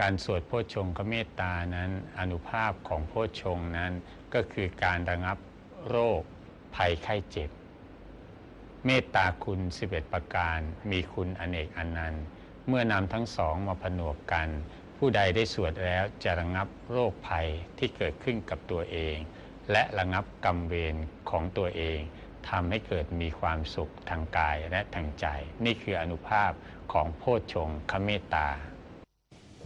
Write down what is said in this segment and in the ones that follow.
การสวดโพชฌงคเมตตานั้น อนุภาพของโพชฌงนั้นก็คือการระงับโรคภัยไข้เจ็บ เมตตาคุณ 11 ประการ มีคุณอเนกอนันต์ เมื่อนำทั้งสองมาผนวกกัน ผู้ใดได้สวดแล้วจะระงับโรคภัยที่เกิดขึ้นกับตัวเอง และระงับกรรมเวรของตัวเองทำให้เกิดมีความสุขทางกายและทางใจ นี่คืออนุภาพของโพชฌงคเมตตา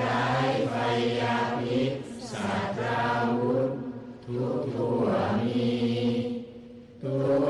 ร้ายไฟยาพิษสัตราวุธทุกตัวมีตัว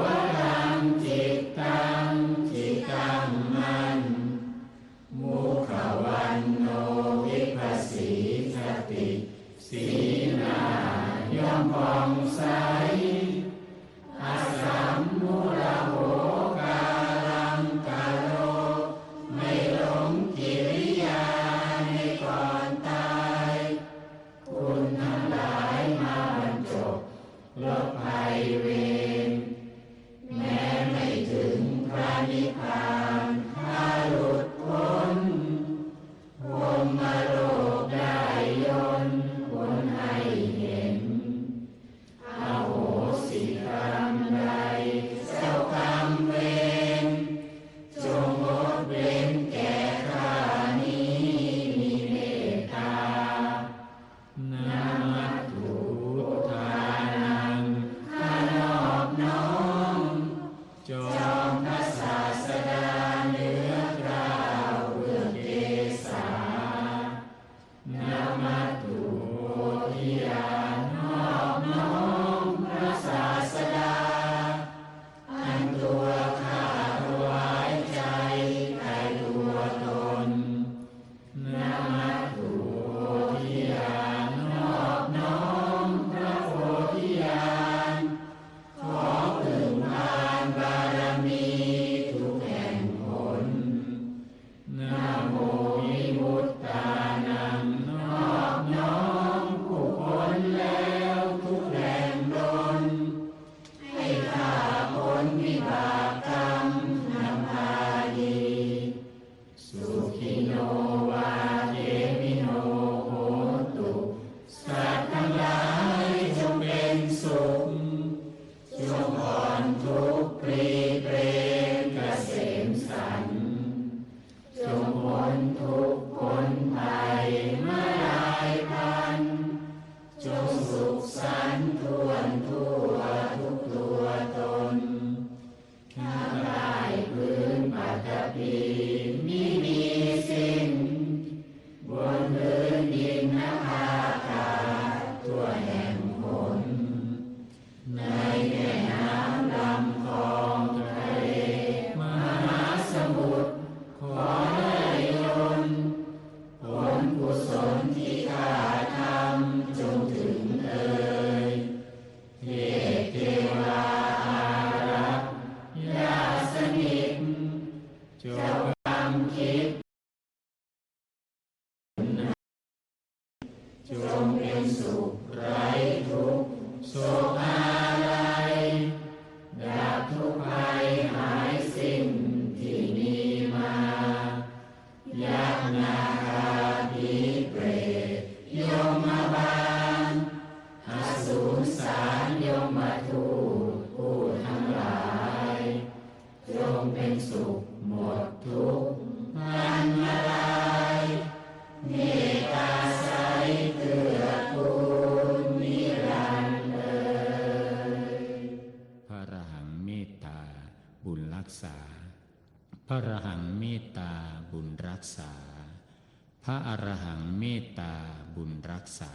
พระอรหังเมตตาบุญรักษา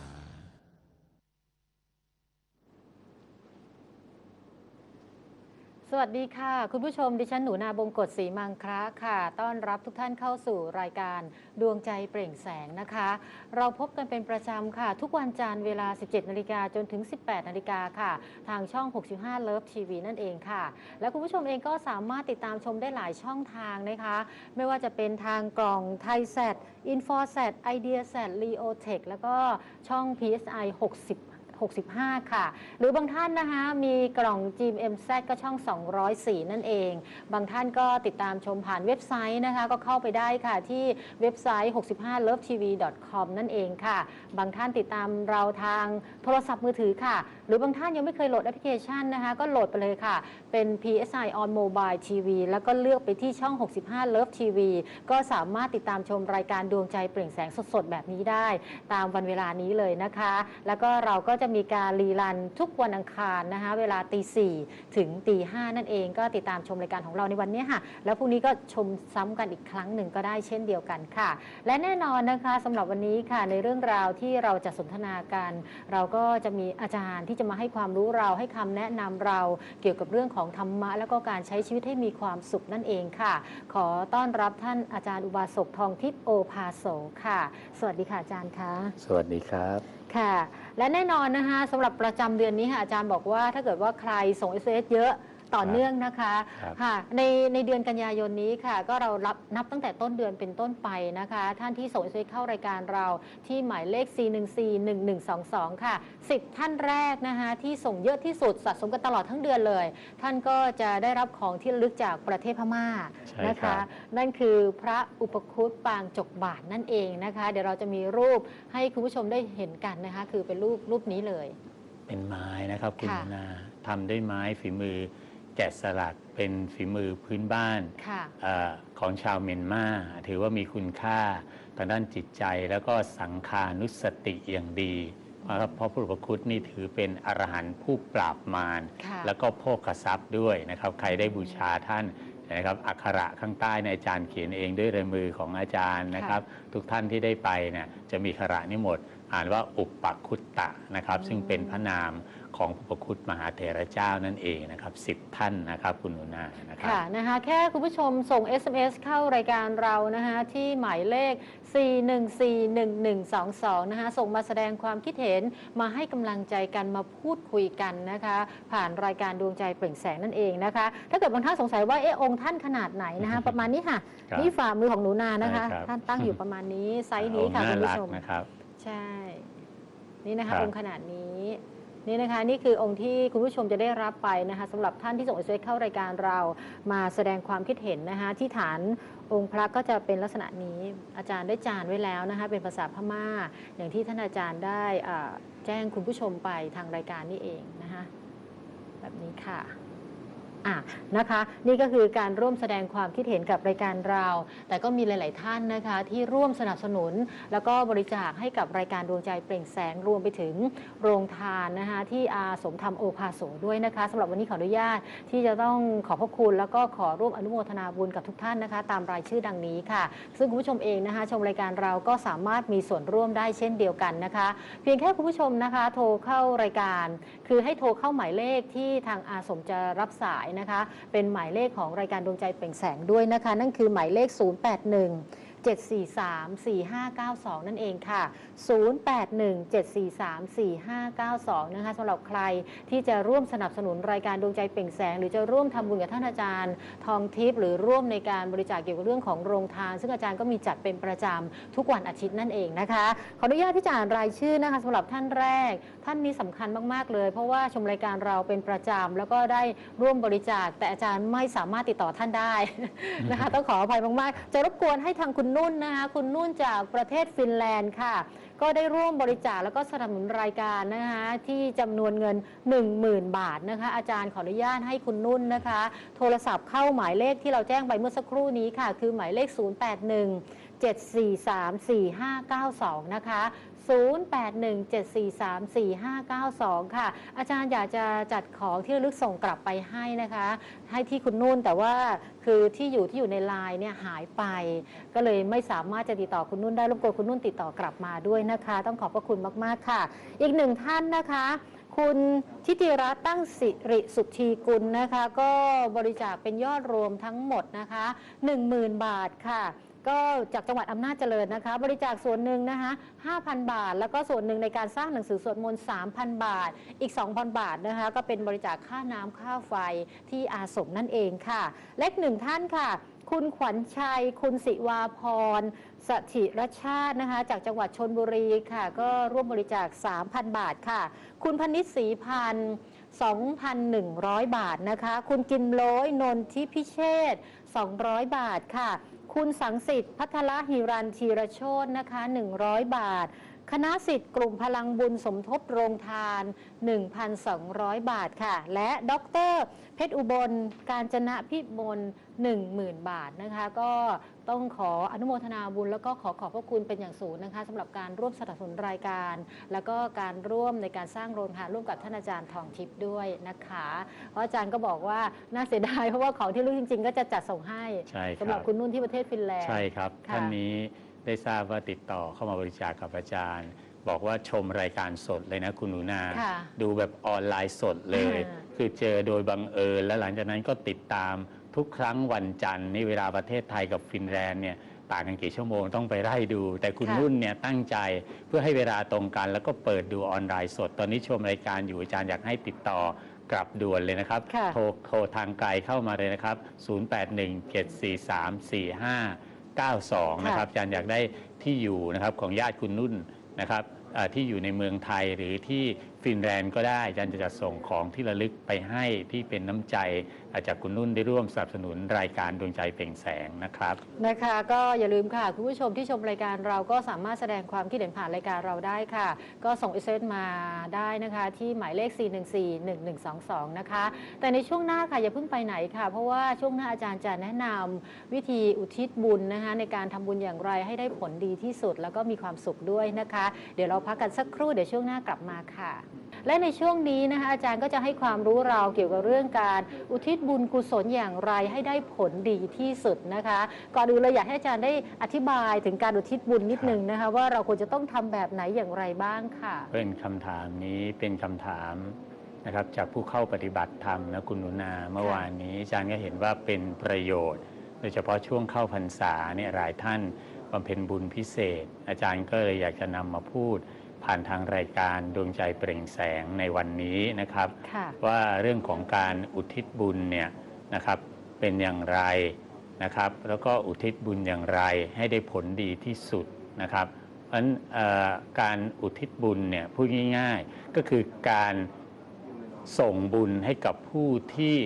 สวัสดีค่ะ คุณผู้ชมดิฉันหนูนาบงกฎศรีมังคระค่ะ ต้อนรับทุกท่านเข้าสู่รายการดวงใจเปล่งแสงนะคะ เราพบกันเป็นประจำค่ะ ทุกวันจันทร์เวลา 17นาฬิกาจนถึง 18นาฬิกาค่ะ ทางช่อง 65 Love TV นั่นเองค่ะ และคุณผู้ชมเองก็สามารถติดตามชมได้หลายช่องทางนะคะ ไม่ว่าจะเป็นทางกล่องไทยแซดอินฟอร์แซดไอเดียแซดลีโอเทคแล้วก็ช่อง PSI 60 65 ค่ะ หรือบางท่านนะคะมีกล่อง GMZ ก็ช่อง 204 นั่นเอง บางท่านก็ติดตามชมผ่านเว็บไซต์นะคะ ก็เข้าไปได้ค่ะที่เว็บไซต์ 65lovetv.com นั่นเองค่ะ บางท่านติดตามเราทางโทรศัพท์มือถือค่ะ รือบางท่านยังไม่เคยโหลดแอปพลิเคชันนะคะ ก็โหลดไปเลยค่ะ เป็น PSI on Mobile TV แล้วก็เลือกไปที่ช่อง 65 Love TV ก็สามารถติดตามชมรายการดวงใจเปล่งแสงสดๆ แบบนี้ได้ ตามวันเวลานี้เลยนะคะ แล้วก็เราก็จะมีการรีรันทุกวันอังคารนะคะ เวลาตีสี่ถึงตีห้านั่นเอง ก็ติดตามชมรายการของเราในวันนี้ค่ะ แล้วพรุ่งนี้ก็ชมซ้ำกันอีกครั้งหนึ่งก็ได้เช่นเดียวกันค่ะ และแน่นอนนะคะสำหรับวันนี้ค่ะในเรื่องราวที่เราจะสนทนากัน เราก็จะมีอาจารย์ที่จะมาให้ความรู้เราให้คำแนะนำเราเกี่ยวกับเรื่องของธรรมะ แล้วก็การใช้ชีวิตให้มีความสุขนั่นเองค่ะ ขอต้อนรับท่านอาจารย์อุบาสกทองทิพย์โอภาโสค่ะ สวัสดีค่ะอาจารย์คะสวัสดีครับค่ะ และแน่นอนนะคะสำหรับประจำเดือนนี้ค่ะอาจารย์บอกว่าถ้าเกิดว่าใครส่ง s อ s เยอะ ต่อเนื่องนะคะครับค่ะในในเดือนกันยายนนี้ค่ะ ก็เรารับนับตั้งแต่ต้นเดือนเป็นต้นไปนะคะ ท่านที่ส่ง s อ s เข้ารายการเราที่หมายเลข 4141122 ค่ะ 10 ท่านแรกนะคะที่ส่งเยอะที่สุดสะสมกันตลอดทั้งเดือนเลย ท่านก็จะได้รับของที่ระลึกจากประเทศพม่าใช่นะครัคะ บ นั่นคือพระอุปคุตปางจกบาทนั่นเองนะคะ เดี๋ยวเราจะมีรูปให้คุณผู้ชมได้เห็นกันนะคะ คือเป็นรูปรูปนี้เลย เป็นไม้นะครับคุณค่ะ นาทำด้วยไม้ฝีมือ แกะสลักเป็นฝีมือพื้นบ้านค่ะเออของชาวเมียนมาถือว่ามีคุณค่าทางด้านจิตใจแล้วก็สังขานุสติอย่างดีเพราะเพราะพระอุปคุตนี่ถือเป็นอรหันต์ผู้ปราบมาร ค่ะแล้วก็โภคทรัพย์ด้วยนะครับ ใครได้บูชาท่านนะครับอักขระข้างใต้ในอาจารย์เขียนเองด้วยลายมือของอาจารย์นะครับ ทุกท่านที่ได้ไปเนี่ยจะมีขระนิหมด อ่านว่าอุปปักคุตตะนะครับ ซึ่งเป็นพระนาม ของพระอุปคุตมหาเถระเจ้านั่นเองนะครับสิบท่านนะครับคุณหนุนานะครับค่ะนะคะแค่คุณผู้ชมส่ง SMS เข้ารายการเรานะคะที่หมายเลข 4141122 นะคะส่งมาแสดงความคิดเห็นมาให้กำลังใจกันมาพูดคุยกันนะคะ ผ่านรายการดวงใจเปล่งแสงนั่นเองนะคะ ถ้าเกิดบางท่านสงสัยว่าเอะองค์ท่านขนาดไหนนะคะ ประมาณนี้ค่ะ ครับนี่ฝ่ามือของหนูนานะคะ ใช่ครับ ท่านตั้งอยู่ประมาณนี้ไซส์นี้ค่ะน่าคุณรัผู้กชม นะครับ ใช่ นี่นะครัคะบองค์ขนาดนี้ นี่นะคะนี่คือองค์ที่คุณผู้ชมจะได้รับไปนะคะสำหรับท่านที่ส่งเอสเข้ารายการเรามาแสดงความคิดเห็นนะคะที่ฐานองค์พระก็จะเป็นลักษณะนี้อาจารย์ได้จานไว้แล้วนะคะเป็นภาษาพม่า อย่างที่ท่านอาจารย์ได้แจ้งคุณผู้ชมไปทางรายการนี่เองนะคะแบบนี้ค่ะ อะนะคะ นี่ก็คือการร่วมแสดงความคิดเห็นกับรายการเรา แต่ก็มีหลาย ๆ ท่านนะคะ ที่ร่วมสนับสนุน แล้วก็บริจาคให้กับรายการดวงใจเปล่งแสงรวมไปถึงโรงทานนะคะที่อาสมธรรมโอภาโสด้วยนะคะสำหรับวันนี้ขออนุญาตที่จะต้องขอบพระคุณแล้วก็ขอร่วมอนุโมทนาบุญกับทุกท่านนะคะ ตามรายชื่อดังนี้ค่ะ ซึ่งคุณผู้ชมเองนะคะ ชมรายการเราก็สามารถมีส่วนร่วมได้เช่นเดียวกันนะคะ เพียงแค่คุณผู้ชมนะคะ โทรเข้ารายการ คือให้โทรเข้าหมายเลขที่ทางอาสมจะรับสายนะคะ เป็นหมายเลขของรายการดวงใจเปล่งแสงด้วยนะคะ นั่นคือหมายเลข 081 743 4592 นั่นเองค่ะ 081 743 4592 นะคะสำหรับใครที่จะร่วมสนับสนุนรายการดวงใจเปล่งแสง หรือจะร่วมทำบุญกับท่านอาจารย์ ทองทิพย์หรือร่วมในการบริจาคเกี่ยวกับเรื่องของโรงทาน ซึ่งอาจารย์ก็มีจัดเป็นประจำทุกวันอาทิตย์นั่นเองนะคะ ขออนุญาตที่จะอ่ารายชื่อนะคะสำหรับท่านแรก ท่านนี้สำคัญมาก ๆ เลย เพราะว่าชมรายการเราเป็นประจำแล้วก็ได้ร่วมบริจาคแต่อาจารย์ไม่สามารถติดต่อท่านได้นะคะต้องขออภัยมากๆ จะรบกวนให้ทางคุณนุ่นนะคะคุณนุ่นจากประเทศฟินแลนด์ค่ะ ก็ได้ร่วมบริจาคแล้วก็สนับสนุนรายการนะคะที่จำนวนเงิน 10,000 บาทนะคะ อาจารย์ขออนุญาตให้คุณนุ่นนะคะ โทรศัพท์เข้าหมายเลขที่เราแจ้งไปเมื่อสักครู่นี้ค่ะ คือหมายเลข 081 7434592 นะคะ 0817434592 ค่ะ อาจารย์อยากจะจัดของที่ระลึกส่งกลับไปให้นะคะ ให้ที่คุณนุ่นแต่ว่าคือที่อยู่ที่อยู่ในไลน์เนี่ยหายไป ก็เลยไม่สามารถจะติดต่อคุณนุ่นได้รบกวนคุณนุ่นติดต่อกลับมาด้วยนะคะ ต้องขอบพระคุณมาก ๆ ค่ะ อีกหนึ่งท่านนะคะคุณทิติรัตน์ตั้งสิริสุทธีกุลนะคะ ก็บริจาคเป็นยอดรวมทั้งหมดนะคะ 10,000 บาทค่ะ ก็จากจังหวัดอำนาจเจริญนะคะ บริจาคส่วนหนึ่งนะคะ5,000 บาท แล้วก็ส่วนหนึ่งในการสร้างหนังสือสวดมนต์3,000 บาท อีก 2,000 บาทนะคะก็เป็นบริจาคค่าน้ำค่าไฟที่อาสมนั่นเองค่ะ เล็กหนึ่งท่านค่ะ คุณขวัญชัย คุณสิวาพรสถิรชาตินะคะ จากจังหวัดชนบุรีค่ะ ก็ร่วมบริจาค 3,000 บาทค่ะ คุณพนิษฐ์ศรีพันธ์2,100 บาทนะคะ คุณกิมโล้ยนนทิพิเชษ200 บาทค่ะ คุณสังสิทธิ์พัทละหิรันทีรโชตนะคะ 100 บาท คณะสิทธิ์กลุ่มพลังบุญสมทบโรงทาน 1,200 บาทค่ะ และดรเพชรอุบล การจนะพิบล 10,000 บาทนะคะ ก็ต้องขออนุโมทนาบุญ แล้วก็ขอขอบพระคุณเป็นอย่างสูงนะคะสำหรับการร่วมสนับสนุนรายการ แล้วก็การร่วมในการสร้างโรงทานร่วมกับท่านอาจารย์ทองทิพย์ด้วยนะคะ เพราะอาจารย์ก็บอกว่าน่าเสียดายเพราะว่าของที่ลึกจริง ๆ ก็จะจัดส่งให้ใช่คสำหรัรับบคุณนุ่นที่ประเทศฟินแลนด์ใช่ครับค่ะท่านนี้ ได้ทราบว่าติดต่อเข้ามาบริจาคกับอาจารย์ บอกว่าชมรายการสดเลยนะคุณหนูนา ค่ะดูแบบออนไลน์สดเลย อ่า คือเจอโดยบังเอิญ และหลังจากนั้นก็ติดตามทุกครั้งวันจันทร์นี่เวลาประเทศไทยกับฟินแลนด์เนี่ยต่างกันกี่ชั่วโมงต้องไปไล่ดู แต่คุณค่ะ นุ่นเนี่ยตั้งใจเพื่อให้เวลาตรงกัน แล้วก็เปิดดูออนไลน์สด ตอนนี้ชมรายการอยู่อาจารย์อยากให้ติดต่อกลับด่วนเลยนะครับ ค่ะ โทรโทรทางไกลเข้ามาเลยนะครับ 0817434592 นะครับอาจารย์อยากได้ที่อยู่นะครับของญาติคุณนุ่นนะครับเอ่อที่อยู่ในเมืองไทยหรือที่ ฟินแลนด์ก็ได้อาจารย์จะจัดส่งของที่ระลึกไปให้ที่เป็นน้ำใจอาจากคุณนุ่นได้ร่วมสนับสนุนรายการดวงใจเปล่งแสงนะครับ นะคะ ก็อย่าลืมค่ะ คุณผู้ชมที่ชมรายการเราก็สามารถแสดงความคิดเห็นผ่านรายการเราได้ค่ะ ก็ส่งอสเมาได้นะคะ ที่หมายเลข 4141122 นะคะ แต่ในช่วงหน้าค่ะอย่าเพิ่งไปไหนค่ะ เพราะว่าช่วงหน้าอาจารย์จะแนะนำวิธีอุทิศบุญนะคะ ในการทำบุญอย่างไรให้ได้ผลดีที่สุด แล้วก็มีความสุขด้วยนะคะ เดี๋ยวเราพักกันสักครู่เดี๋ยวช่วงหน้ากลับมาค่ะ และในช่วงนี้นะคะอาจารย์ก็จะให้ความรู้เราเกี่ยวกับเรื่องการ อุทิศบุญกุศลอย่างไรให้ได้ผลดีที่สุดนะคะก่อนอื่นเลยอยากให้อาจารย์ได้อธิบายถึงการอุทิศบุญนิดนึงนะคะว่าเราควรจะต้องทำแบบไหนอย่างไรบ้างค่ะ เป็นคำถามนี้เป็นคำถามนะครับจากผู้เข้าปฏิบัติธรรมนะคุณหนุนาเมื่อวานนี้อาจารย์ก็เห็นว่าเป็นประโยชน์ โดยเฉพาะช่วงเข้าพรรษาเนี่ยหลายท่านบำเพ็ญบุญพิเศษ อาจารย์ก็เลยอยากจะนำมาพูด ผ่านทางรายการดวงใจเปล่งแสงในวันนี้นะครับค่ะว่าเรื่องของการอุทิศบุญเนี่ยนะครับเป็นอย่างไรนะครับ แล้วก็อุทิศบุญอย่างไรให้ได้ผลดีที่สุดนะครับเพราะฉะนั้นเอ่อการอุทิศบุญเนี่ยพูดง่ายๆ ก็คือการส่งบุญให้กับผู้ที่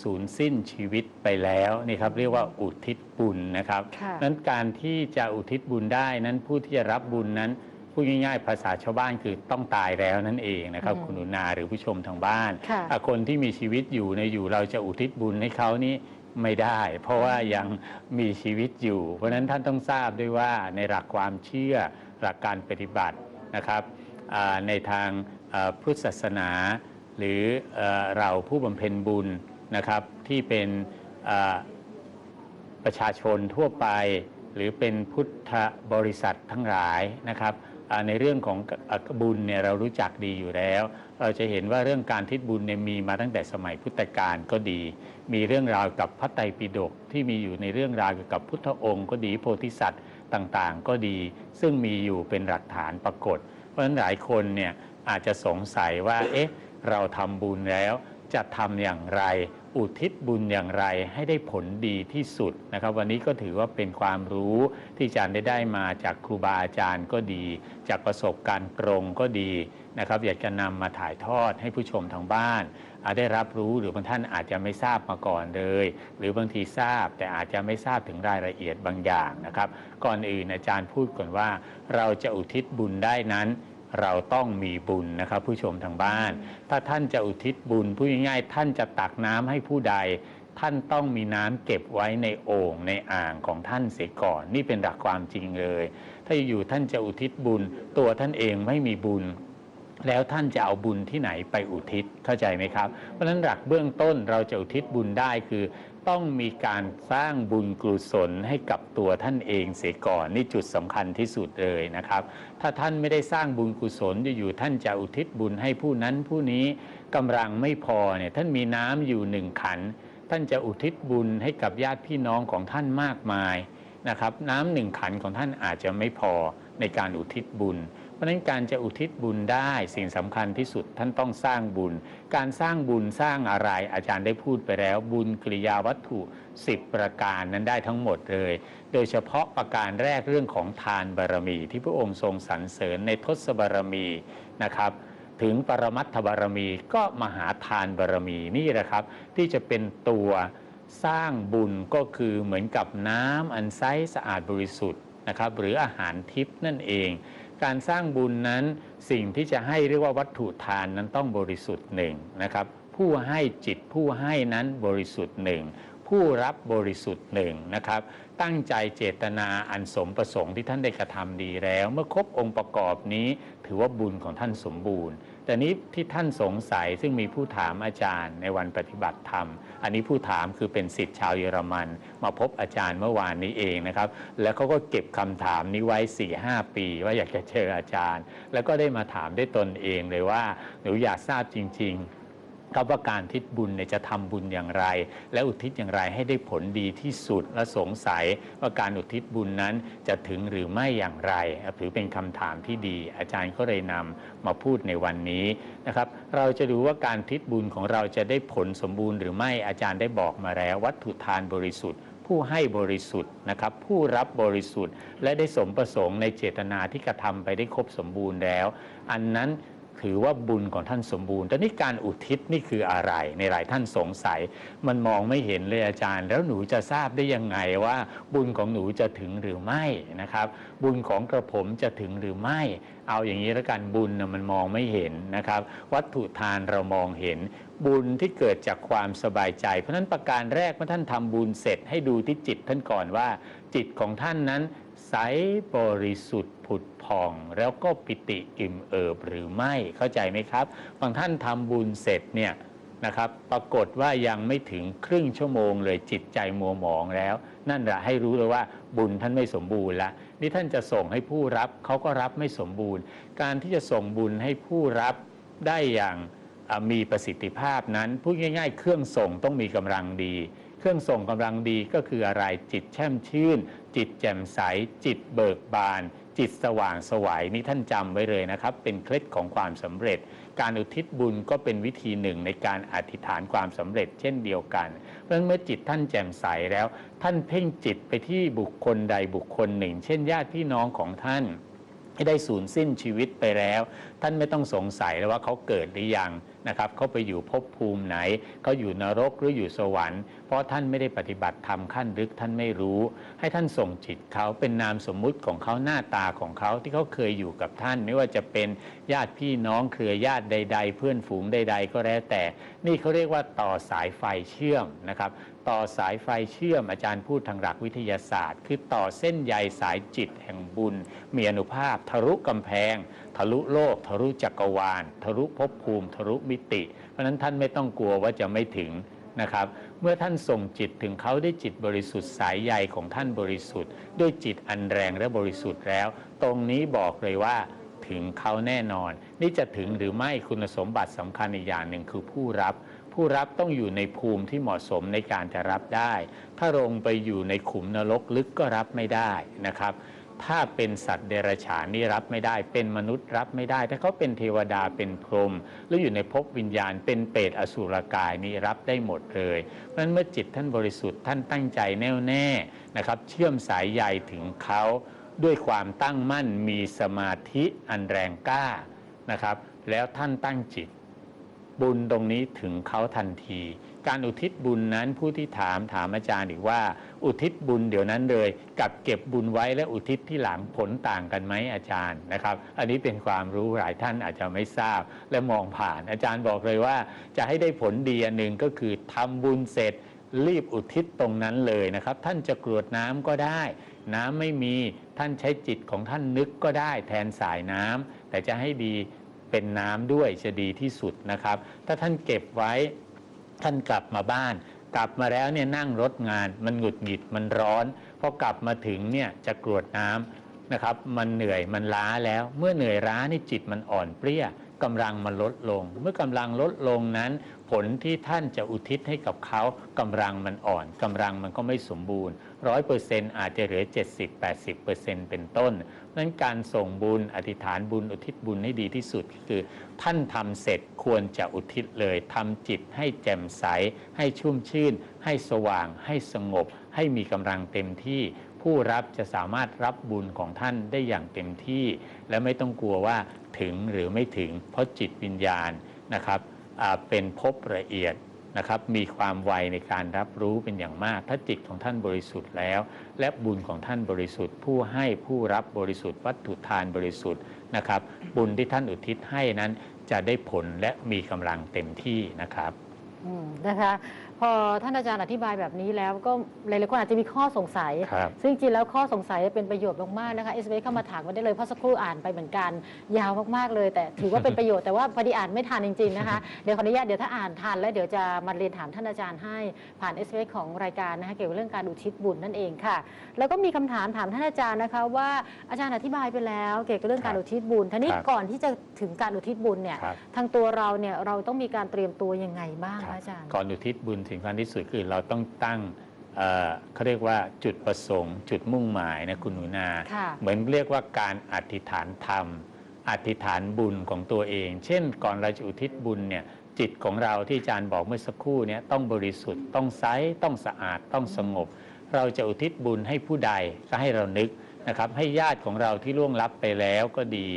สูญสิ้นชีวิตไปแล้วนี่ครับเรียกว่าอุทิศบุญนะครับค่ะนั้นการที่จะอุทิศบุญได้นั้นผู้ที่จะรับบุญนั้น พูดง่ายๆ ภาษาชาวบ้านคือต้องตายแล้วนั่นเองนะครับอืมคุณหนูนาหรือผู้ชมทางบ้านค่ะอะคนที่มีชีวิตอยู่ในอยู่เราจะอุทิศบุญให้เขานี่ไม่ได้ เพราะว่ายังมีชีวิตอยู่ เพราะฉะนั้นท่านต้องทราบด้วยว่าในหลักความเชื่อหลักการปฏิบัตินะครับอ่าในทางอ่าพุทธศาสนา หรือเอ่อเราผู้บำเพ็ญบุญนะครับที่เป็นอ่าประชาชนทั่วไป หรือเป็นพุทธบริษัททั้งหลายนะครับอ่า ในเรื่องของบุญเนี่ยเรารู้จักดีอยู่แล้ว เราจะเห็นว่าเรื่องการทิศบุญเนี่ยมีมาตั้งแต่สมัยพุทธกาลก็ดี มีเรื่องราวกับพระไตรปิฎกที่มีอยู่ในเรื่องราวเกี่ยวกับพุทธองค์ก็ดีโพธิสัตว์ต่างๆ ก็ดี ซึ่งมีอยู่เป็นหลักฐานปรากฏ เพราะฉะนั้นหลายคนเนี่ยอาจจะสงสัยว่าเอ๊ะเราทำบุญแล้วจะทำอย่างไร อุทิศบุญอย่างไรให้ได้ผลดีที่สุดนะครับ วันนี้ก็ถือว่าเป็นความรู้ที่อาจารย์ได้ได้มาจากครูบาอาจารย์ก็ดี จากประสบการณ์ตรงก็ดีนะครับ อยากจะนำมาถ่ายทอดให้ผู้ชมทางบ้านได้รับรู้หรือบางท่านอาจจะไม่ทราบมาก่อนเลย หรือบางทีทราบแต่อาจจะไม่ทราบถึงรายละเอียดบางอย่างนะครับ ก่อนอื่นอาจารย์พูดก่อนว่า เราจะอุทิศบุญได้นั้น เราต้องมีบุญนะครับ ผู้ชมทางบ้าน ถ้าท่านจะอุทิศบุญพูดง่ายๆท่านจะตักน้ำให้ผู้ใด ท่านต้องมีน้ำเก็บไว้ในโอ่งในอ่างของท่านเสียก่อน นี่เป็นหลักความจริงเลย ถ้าอยู่ท่านจะอุทิศบุญ ตัวท่านเองไม่มีบุญแล้วท่านจะเอาบุญที่ไหนไปอุทิศเข้าใจไหมครับ เพราะฉะนั้นหลักเบื้องต้นเราจะอุทิศบุญได้คือ ต้องมีการสร้างบุญกุศลให้กับตัวท่านเองเสียก่อนนี่จุดสำคัญที่สุดเลยนะครับ ถ้าท่านไม่ได้สร้างบุญกุศลอยู่ๆท่านจะอุทิศบุญให้ผู้นั้นผู้นี้กำลังไม่พอเนี่ยท่านมีน้ำอยู่หนึ่งขัน ท่านจะอุทิศบุญให้กับญาติพี่น้องของท่านมากมายนะครับ น้ำหนึ่งขันของท่านอาจจะไม่พอในการอุทิศบุญ เพราะฉะนั้นการจะอุทิศบุญได้สิ่งสำคัญที่สุดท่านต้องสร้างบุญ การสร้างบุญสร้างอะไรอาจารย์ได้พูดไปแล้ว บุญกิริยาวัตถุ 10 ประการนั้นได้ทั้งหมดเลย โดยเฉพาะประการแรกเรื่องของทานบารมี ที่พระองค์ทรงสรรเสริญในทศบารมีนะครับถึงปรมัตถบารมีก็มหาทานบารมีนี่แหละครับ ที่จะเป็นตัวสร้างบุญก็คือเหมือนกับน้ำอันใสสะอาดบริสุทธิ์นะครับหรืออาหารทิพย์นั่นเอง การสร้างบุญนั้นสิ่งที่จะให้เรียกว่าวัตถุทานนั้นต้องบริสุทธิ์หนึ่งนะครับผู้ให้จิตผู้ให้นั้นบริสุทธิ์หนึ่งผู้รับบริสุทธิ์หนึ่งนะครับ ตั้งใจเจตนาอันสมประสงค์ที่ท่านได้กระทำดีแล้ว เมื่อครบองค์ประกอบนี้ ถือว่าบุญของท่านสมบูรณ์ แต่นี้ที่ท่านสงสัยซึ่งมีผู้ถามอาจารย์ในวันปฏิบัติธรรม อันนี้ผู้ถามคือเป็นสิทธิ์ชาวเยอรมัน มาพบอาจารย์เมื่อวานนี้เองนะครับ แล้วเขาก็เก็บคำถามนี้ไว้4ี่หปี ว่าอยากจะเจออาจารย์ แล้วก็ได้มาถามด้วยตนเองเลยว่าหนูอยากทราบจริง ๆ ครับว่าการทิศบุญเนี่ยจะทำบุญอย่างไร และอุทิศอย่างไรให้ได้ผลดีที่สุดและสงสัยว่าการอุทิศบุญนั้นจะถึงหรือไม่อย่างไรถือเป็นคำถามที่ดี อาจารย์ก็เลยนำมาพูดในวันนี้นะครับ เราจะดูว่าการทิศบุญของเราจะได้ผลสมบูรณ์หรือไม่อาจารย์ได้บอกมาแล้ว วัตถุทานบริสุทธิ์ผู้ให้บริสุทธิ์นะครับผู้รับบริสุทธิ์ และได้สมประสงค์ในเจตนาที่กระทำไปได้ครบสมบูรณ์แล้ว อันนั้น ถือว่าบุญของท่านสมบูรณ์ แต่นี่การอุทิศนี่คืออะไร ในหลายท่านสงสัย มันมองไม่เห็นเลยอาจารย์ แล้วหนูจะทราบได้ยังไงว่า บุญของหนูจะถึงหรือไม่นะครับ บุญของกระผมจะถึงหรือไม่ เอาอย่างนี้แล้วกันบุญนะมันมองไม่เห็นนะครับ วัตถุทานเรามองเห็น บุญที่เกิดจากความสบายใจ เพราะฉะนั้นประการแรกเมื่อท่านทำบุญเสร็จให้ดูที่จิตท่านก่อนว่า จิตของท่านนั้น ใสบริสุทธิ์ผุดผ่อง แล้วก็ปิติอิ่มเอิบหรือไม่เข้าใจไหมครับ บางท่านทำบุญเสร็จเนี่ยนะครับ ปรากฏว่ายังไม่ถึงครึ่งชั่วโมงเลยจิตใจมัวหมองแล้ว นั่นแหละให้รู้เลยว่าบุญท่านไม่สมบูรณ์ละนี่ท่านจะส่งให้ผู้รับเขาก็รับไม่สมบูรณ์ การที่จะส่งบุญให้ผู้รับได้อย่างมีประสิทธิภาพนั้นพูดง่าย ๆ เครื่องส่งต้องมีกำลังดี เครื่องส่งกำลังดีก็คืออะไรจิตแช่มชื่น จิตแจ่มใส จิตเบิกบาน จิตสว่างสวัยนี่ท่านจำไว้เลยนะครับ เป็นเคล็ดของความสำเร็จ การอุทิศบุญก็เป็นวิธีหนึ่งในการอธิษฐานความสำเร็จเช่นเดียวกัน เพราะเมื่อจิตท่านแจ่มใสแล้ว ท่านเพ่งจิตไปที่บุคคลใดบุคคลหนึ่ง เช่นญาติพี่น้องของท่านให้ได้สูญสิ้นชีวิตไปแล้ว ท่านไม่ต้องสงสัยแล้วว่าเขาเกิดหรือยัง นะครับเขาไปอยู่ภพภูมิไหนเขาอยู่นรกหรืออยู่สวรรค์ เพราะท่านไม่ได้ปฏิบัติธรรมขั้นลึกท่านไม่รู้ ให้ท่านส่งจิตเขาเป็นนามสมมุติของเขาหน้าตาของเขาที่เขาเคยอยู่กับท่าน ไม่ว่าจะเป็นญาติพี่น้องเครือญาติใด ๆ เพื่อนฝูงใด ๆ ก็แล้วแต่ นี่เขาเรียกว่าต่อสายไฟเชื่อมนะครับ ต่อสายไฟเชื่อมอาจารย์พูดทางหลักวิทยาศาสตร์ คือต่อเส้นใยสายจิตแห่งบุญ มีอนุภาพ ทะลุกำแพง ทะลุโลก ทะลุจักรวาล ทะลุภพภูมิ ทะลุมิติ เพราะฉะนั้นท่านไม่ต้องกลัวว่าจะไม่ถึงนะครับเมื่อท่านส่งจิตถึงเขาได้จิตบริสุทธิ์สายใยของท่านบริสุทธิ์ ด้วยจิตอันแรงและบริสุทธิ์แล้ว ตรงนี้บอกเลยว่าถึงเขาแน่นอน นี่จะถึงหรือไม่คุณสมบัติสำคัญอีกอย่างหนึ่งคือผู้รับ ผู้รับต้องอยู่ในภูมิที่เหมาะสมในการจะรับได้ ถ้าลงไปอยู่ในขุมนรกลึกก็รับไม่ได้นะครับ ถ้าเป็นสัตว์เดรัจฉานนี่รับไม่ได้ เป็นมนุษย์รับไม่ได้ ถ้าเขาเป็นเทวดาเป็นพรหมหรืออยู่ในภพวิญญาณ เป็นเปรตอสุรกายนี่รับได้หมดเลยเพราะฉะนั้นเมื่อจิตท่านบริสุทธิ์ท่านตั้งใจแน่วแน่นะครับ เชื่อมสายใยถึงเขาด้วยความตั้งมั่นมีสมาธิอันแรงกล้านะครับ แล้วท่านตั้งจิต บุญตรงนี้ถึงเขาทันที การอุทิศบุญนั้นผู้ที่ถามถามอาจารย์อีกว่า อุทิศบุญเดี๋ยวนั้นเลยกับเก็บบุญไว้และอุทิศที่หลังผลต่างกันไหมอาจารย์นะครับ อันนี้เป็นความรู้หลายท่านอาจจะไม่ทราบและมองผ่าน อาจารย์บอกเลยว่า จะให้ได้ผลดีอันหนึ่งก็คือทำบุญเสร็จรีบอุทิศตรงนั้นเลยนะครับ ท่านจะกรวดน้ำก็ได้ น้ำไม่มีท่านใช้จิตของท่านนึกก็ได้แทนสายน้ำแต่จะให้ดี เป็นน้ำด้วยจะดีที่สุดนะครับ ถ้าท่านเก็บไว้ท่านกลับมาบ้าน กลับมาแล้วเนี่ยนั่งรถงานมันหงุดหงิดมันร้อนพอกลับมาถึงเนี่ยจะกรวดน้ำ นะครับ มันเหนื่อยมันล้าแล้ว เมื่อเหนื่อยล้านี่จิตมันอ่อนเปรี้ยกำลังมันลดลง เมื่อกำลังลดลงนั้น ผลที่ท่านจะอุทิศให้กับเขากำลังมันอ่อนกำลังมันก็ไม่สมบูรณ์ร้อยเปอร์เซ็นต์อาจจะเหลือ 70-80%เป็นต้นนั้นการส่งบุญอธิษฐานบุญอุทิศบุญให้ดีที่สุดก็คือ ท่านทำเสร็จควรจะอุทิศเลยทำจิตให้แจ่มใส ให้ชุ่มชื่น ให้สว่าง ให้สงบ ให้มีกำลังเต็มที่ ผู้รับจะสามารถรับบุญของท่านได้อย่างเต็มที่ และไม่ต้องกลัวว่าถึงหรือไม่ถึง เพราะจิตวิญญาณนะครับเป็นภพละเอียดนะครับมีความไวในการรับรู้เป็นอย่างมาก ถ้าจิตของท่านบริสุทธิ์แล้ว และบุญของท่านบริสุทธิ์ ผู้ให้ผู้รับบริสุทธิ์ วัตถุทานบริสุทธิ์นะครับ บุญที่ท่านอุทิศให้นั้นจะได้ผลและมีกำลังเต็มที่นะครับอืมนะคะ พอท่านอาจารย์อธิบายแบบนี้แล้วก็หลายๆคนอาจจะมีข้อสงสัย ครับ ซึ่งจริงๆแล้วข้อสงสัยเป็นประโยชน์มากๆนะคะเอสเเข้ามาถามกันได้เลยเพราะสักครู่อ่านไปเหมือนกัน ยาวมากๆเลย แต่ถือว่าเป็นประโยชน์แต่ว่าพอดีอ่านไม่ทันจริงๆนะคะ เดี๋ยวขออนุญาตเดี๋ยวถ้าอ่านทันแล้วเดี๋ยวจะมาเรียนถามท่านอาจารย์ให้ผ่านเอสเของรายการนะคะเกี่ยวกับเรื่องการอุทิศบุญนั่นเองค่ะ แล้วก็มีคำถามถามท่านอาจารย์นะคะ ว่าอาจารย์อธิบายไปแล้ว เกี่ยวกับเรื่องการอุทิศบุญทีนี้ครับ ก่อนที่จะถึงการอุทิศบุญเนี่ย ครับ ทางตัวเราเนี่ยเราต้องมีการเตรียมตัวยังไงบ้างครัคะบอาจารย์ ก่อนอุทิศบุญสิ่งสำคัญที่สุดคือเราต้องตั้งเอ่อเขาเรียกว่าจุดประสงค์ จุดมุ่งหมายนะคุณหนูนา ค่ะเหมือนเรียกว่าการอธิษฐานธรรม อธิษฐานบุญของตัวเอง เช่น ก่อนเราจะอุทิศบุญเนี่ยจิตของเราที่อาจารย์บอกเมื่อสักครู่เนี่ยต้องบริสุทธิ์ต้องใสต้องสะอาดต้องสงบ เราจะอุทิศบุญให้ผู้ใดก็ให้เรานึกนะครับให้ญาติของเราที่ล่วงลับไปแล้วก็ดี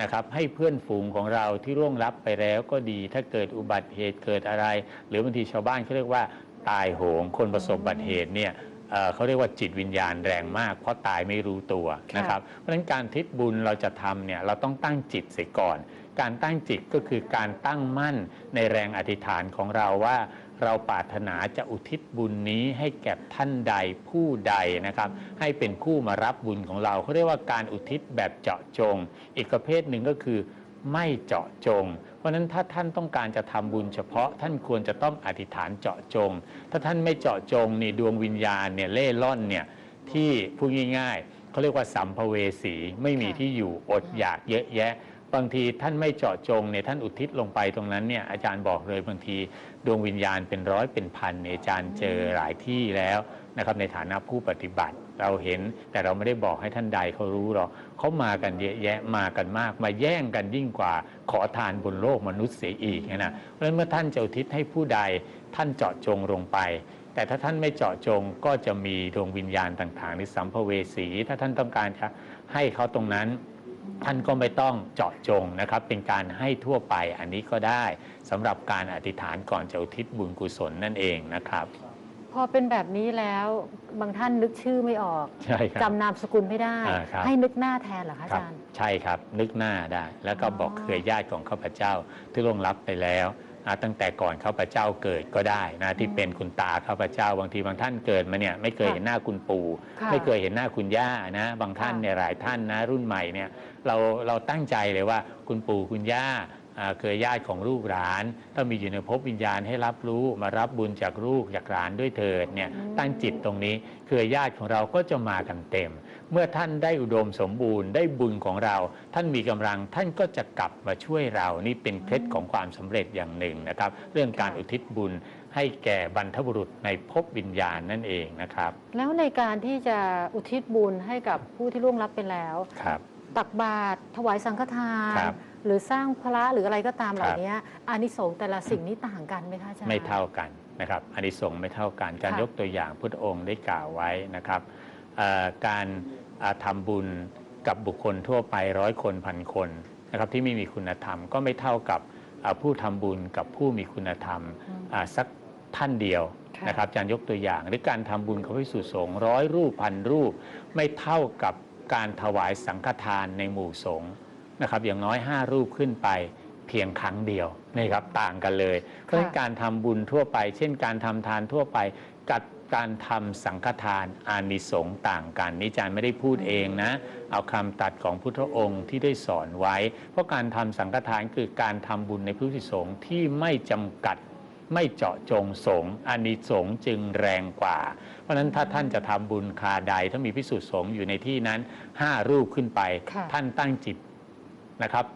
นะครับให้เพื่อนฝูงของเราที่ล่วงลับไปแล้วก็ดี ถ้าเกิดอุบัติเหตุเกิดอะไร หรือบางทีชาวบ้านเขาเรียกว่าตายโหงคนประสบอุบัติเหตุเนี่ยเอ่อเขาเรียกว่าจิตวิญญาณแรงมาก เพราะตายไม่รู้ตัวนะครับ เพราะฉะนั้นการทิศบุญเราจะทำเนี่ยเราต้องตั้งจิตเสียก่อน การตั้งจิตก็คือการตั้งมั่นในแรงอธิษฐานของเราว่า เราปรารถนาจะอุทิศบุญนี้ให้แก่ท่านใดผู้ใดนะครับ ให้เป็นผู้มารับบุญของเราเขาเรียกว่าการอุทิศแบบเจาะจง อีกประเภทหนึ่งก็คือไม่เจาะจง เพราะฉะนั้นถ้าท่านต้องการจะทำบุญเฉพาะท่านควรจะต้องอธิษฐานเจาะจง ถ้าท่านไม่เจาะจงนี่ดวงวิญญาณเนี่ยเล่ร่อนเนี่ยที่พูดง่ายๆเขาเรียกว่าสัมภเวสีไม่มีที่อยู่อดอยากเยอะแยะ บางทีท่านไม่เจาะจงเนี่ยท่านอุทิศลงไปตรงนั้นเนี่ยอาจารย์บอกเลยบางทีดวงวิญญาณเป็นร้อยเป็นพันเนี่ยอาจารย์เจอหลายที่แล้วนะครับในฐานะผู้ปฏิบัติเราเห็นแต่เราไม่ได้บอกให้ท่านใดเขารู้หรอกเขามากันเยอะแยะมากันมาก มาแย่งกันยิ่งกว่าขอทานบนโลกมนุษย์เสียอีกนะเพราะฉะนั้นเมื่อท่านจะอุทิศให้ผู้ใดท่านเจาะจงลงไปแต่ถ้าท่านไม่เจาะจงก็จะมีดวงวิญญาณต่างๆในสัมภเวสี ถ้าท่านต้องการจะให้เขาตรงนั้น ท่านก็ไม่ต้องเจาะจงนะครับ เป็นการให้ทั่วไปอันนี้ก็ได้สำหรับการอธิษฐานก่อนจะอุทิศบุญกุศลนั่นเองนะครับ พอเป็นแบบนี้แล้วบางท่านนึกชื่อไม่ออกใช่ครับ จำนามสกุลไม่ได้ อ่าครับ ให้นึกหน้าแทนเหรอคะอาครับจารย์ ใช่ครับนึกหน้าได้ แล้วก็อ๋อบอกเครือญาติของข้าพเจ้าที่ล่วงลับไปแล้ว อ่าตั้งแต่ก่อนข้าพเจ้าเกิดก็ได้นะที่เป็นคุณตาข้าพเจ้า บางทีบางท่านเกิดมาเนี่ยไม่เคยเห็นหน้าคุณปู่ค่ะไม่เคยเห็นหน้าคุณย่านะบางท่านค่ะเนี่ยหลายท่านนะรุ่นใหม่เนี่ยเราเราตั้งใจเลยว่าคุณปู่คุณย่าอ่าเคยญาติของลูกหลานต้องมีอยู่ในภพวิญญาณให้รับรู้มารับบุญจากลูกจากหลานด้วยเถิดเนี่ยอืมตั้งจิตตรงนี้เครือญาติของเราก็จะมากันเต็ม เมื่อท่านได้อุดมสมบูรณ์ได้บุญของเรา ท่านมีกำลังท่านก็จะกลับมาช่วยเรานี่เป็นเคล็ดของความสำเร็จอย่างหนึ่งนะครับ เรื่องการอุทิศบุญให้แก่บรรพบุรุษในภพวิญญาณนั่นเองนะครับ แล้วในการที่จะอุทิศบุญให้กับผู้ที่ล่วงลับไปแล้วครับตักบาตรถวายสังฆทานครับหรือสร้างพระหรืออะไรก็ตามเหครัล่าบนี้อานิสงส์แต่ละสิ่งนี้ต่างกันไหมคะอาจารย์ไม่เท่ากันนะครับอานิสงส์ไม่เท่ากันการค่ะยกตัวอย่างพุทธองค์ได้กล่าวไว้นะครับเอ่อการ อ่าทำบุญกับบุคคลทั่วไปร้อยคนพันคนนะครับที่ไม่มีคุณธรรมก็ไม่เท่ากับอ่าผู้ทำบุญกับผู้มีคุณธรรมอืมอ่าสักท่านเดียวค่ะนะครับอาจารย์ยกตัวอย่าง หรือการทำบุญกับพระภิกษุสงฆ์ร้อยรูปพันรูป ไม่เท่ากับการถวายสังฆทานในหมู่สงฆ์นะครับอย่างน้อย 5 รูปขึ้นไปเพียงครั้งเดียวนะครับต่างกันเลยเพราะฉะนั้นการทำบุญทั่วไป เช่นการทำทานทั่วไปกับ การทำสังฆทานอานิสงส์ต่างกันนี่อาจารย์ไม่ได้พูดเองนะ เอาคำตัดของพุทธองค์ที่ได้สอนไว้ เพราะการทำสังฆทานคือการทำบุญในพระภิกษุสงฆ์ที่ไม่จำกัดไม่เจาะจงสงฆ์อานิสงส์จึงแรงกว่า เพราะฉะนั้นถ้าท่านจะทำบุญคาใด ถ้ามีพิสุทธิสงฆ์อยู่ในที่นั้น5รูปขึ้นไปค่ะท่านตั้งจิตนะครับ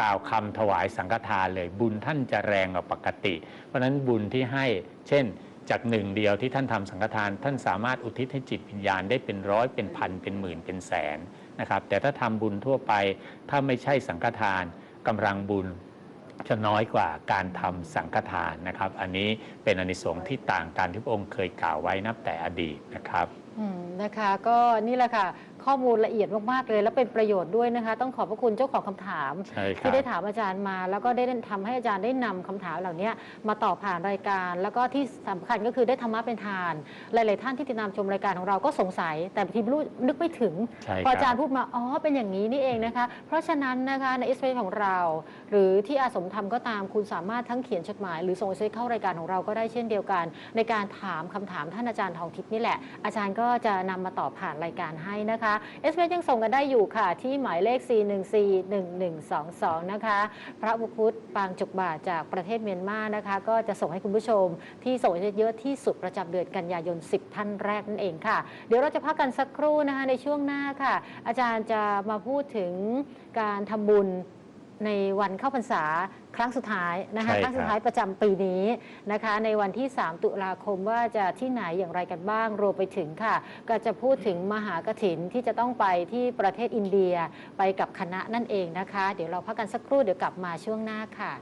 กล่าวคำถวายสังฆทานเลยบุญท่านจะแรงกว่าปกติ เพราะฉะนั้นบุญที่ให้เช่น จากหนึ่งเดียวที่ท่านทำสังฆทาน ท่านสามารถอุทิศให้จิตวิญญาณได้เป็นร้อยเป็นพันเป็นหมื่นเป็นแสนนะครับแต่ถ้าทำบุญทั่วไปถ้าไม่ใช่สังฆทานกำลังบุญจะน้อยกว่าการทำสังฆทานนะครับ อันนี้เป็นอนิสงส์ที่ต่างกันที่พระองค์เคยกล่าวไว้นับแต่อดีตนะครับอืมนะคะก็นี่แหละค่ะ ข้อมูลละเอียดมากๆเลย และเป็นประโยชน์ด้วยนะคะ ต้องขอบพระคุณเจ้าของคำถาม ใช่ครับที่ได้ถามอาจารย์มา แล้วก็ได้ทำให้อาจารย์ได้นำคำถามเหล่านี้มาตอบผ่านรายการ แล้วก็ที่สำคัญก็คือได้ธรรมะเป็นทาน หลาย ๆ ท่านที่ติดตามชมรายการของเราก็สงสัย แต่บางทีไม่รู้นึกไม่ถึงใช่พอคอาจารัรบย์พูดมาอ๋อเป็นอย่างนี้นี่เองนะคะ เพราะฉะนั้นนะคะในเอสเของเรา หรือที่อาสมธรรมก็ตามคุณสามารถทั้งเขียนจดหมาย หรือส่งเอสเข้ารายการของเราก็ได้เช่นเดียวกัน ในการถามคำถามท่านอาจารย์ทองทิพย์นี่แหละอาจารย์ก็จะนำมาตอบผ่านรายการให้นะคะเอสยังส่งกันได้อยู่ค่ะ ที่หมายเลข 4141122 นะคะ พระบุคุตปางจุกบาทจากประเทศเมียนมานะคะ ก็จะส่งให้คุณผู้ชมที่ส่งเยอะๆที่สุดประจำเดือนกันยายน 10 ท่านแรกนั่นเองค่ะ เดี๋ยวเราจะพักกันสักครู่นะคะในช่วงหน้าค่ะ อาจารย์จะมาพูดถึงการทำบุญ ในวันเข้าพรรษาครั้งสุดท้ายนะคะใช่ครั้งสุดครับท้ายประจำปีนี้นะคะ ในวันที่ 3 ตุลาคมว่าจะที่ไหนอย่างไรกันบ้างรวมไปถึงค่ะ ก็จะพูดถึงมหากถินที่จะต้องไปที่ประเทศอินเดียไปกับคณะนั่นเองนะคะ เดี๋ยวเราพักกันสักครู่เดี๋ยวกลับมาช่วงหน้าค่ะ